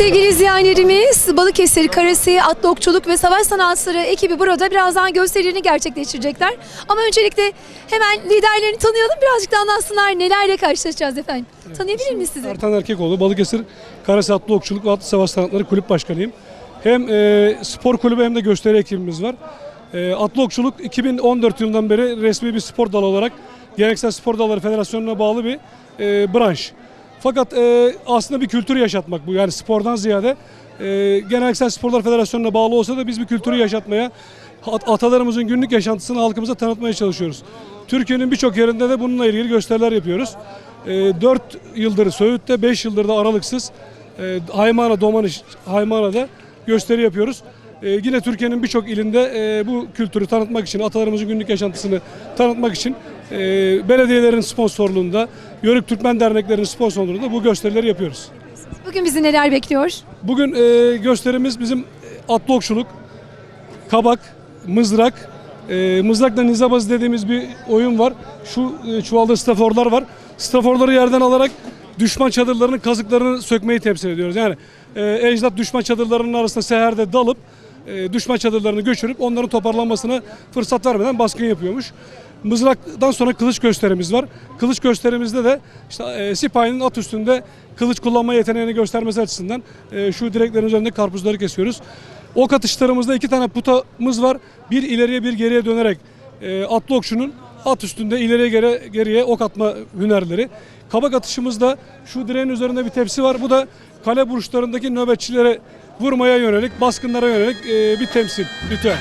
Sevgili izleyenlerimiz Balıkesir Karasi Atlı Okçuluk ve Savaş Sanatları ekibi burada birazdan gösterilerini gerçekleştirecekler. Ama öncelikle hemen liderlerini tanıyalım birazcık da anlatsınlar nelerle karşılaşacağız efendim. Tanıyabilir miyiz sizi? Ertan Erkekoğlu, Balıkesir Karasi Atlı Okçuluk ve Atlı Savaş Sanatları Kulüp Başkanıyım. Hem e, spor kulübü hem de gösteri ekibimiz var. E, Atlı Okçuluk 2014 yılından beri resmi bir spor dalı olarak Geleneksel Spor Dalları Federasyonu'na bağlı bir e, branş. Fakat e, aslında bir kültürü yaşatmak bu. Yani spordan ziyade e, Geleneksel Sporlar Federasyonu'na bağlı olsa da biz bir kültürü yaşatmaya, at- atalarımızın günlük yaşantısını halkımıza tanıtmaya çalışıyoruz. Türkiye'nin birçok yerinde de bununla ilgili gösteriler yapıyoruz. E, 4 yıldır Söğüt'te, 5 yıldır da aralıksız e, Haymana, Domaniş, Haymana'da gösteri yapıyoruz. E, yine Türkiye'nin birçok ilinde e, bu kültürü tanıtmak için, atalarımızın günlük yaşantısını tanıtmak için e, belediyelerin sponsorluğunda, Yörük Türkmen derneklerinin sponsorluğunda bu gösterileri yapıyoruz. Bugün bizi neler bekliyor? Bugün e, gösterimiz bizim atlı okçuluk, kabak, mızrak, e, mızrakla nizabaz dediğimiz bir oyun var. Şu e, çuvalda staforlar var. Staforları yerden alarak düşman çadırlarının kazıklarını sökmeyi temsil ediyoruz. Yani e, ecdat düşman çadırlarının arasında seherde dalıp e, düşman çadırlarını göçürüp onların toparlanmasına fırsat vermeden baskın yapıyormuş. Mızraktan sonra kılıç gösterimiz var. Kılıç gösterimizde de işte e, sipahinin at üstünde kılıç kullanma yeteneğini göstermesi açısından e, şu direklerin üzerinde karpuzları kesiyoruz. Ok atışlarımızda iki tane putamız var. Bir ileriye bir geriye dönerek e, atlı okçunun at üstünde ileriye geri, geriye ok atma hünerleri. Kabak atışımızda şu direğin üzerinde bir tepsi var. Bu da kale burçlarındaki nöbetçilere vurmaya yönelik, baskınlara yönelik e, bir temsil, ritüel.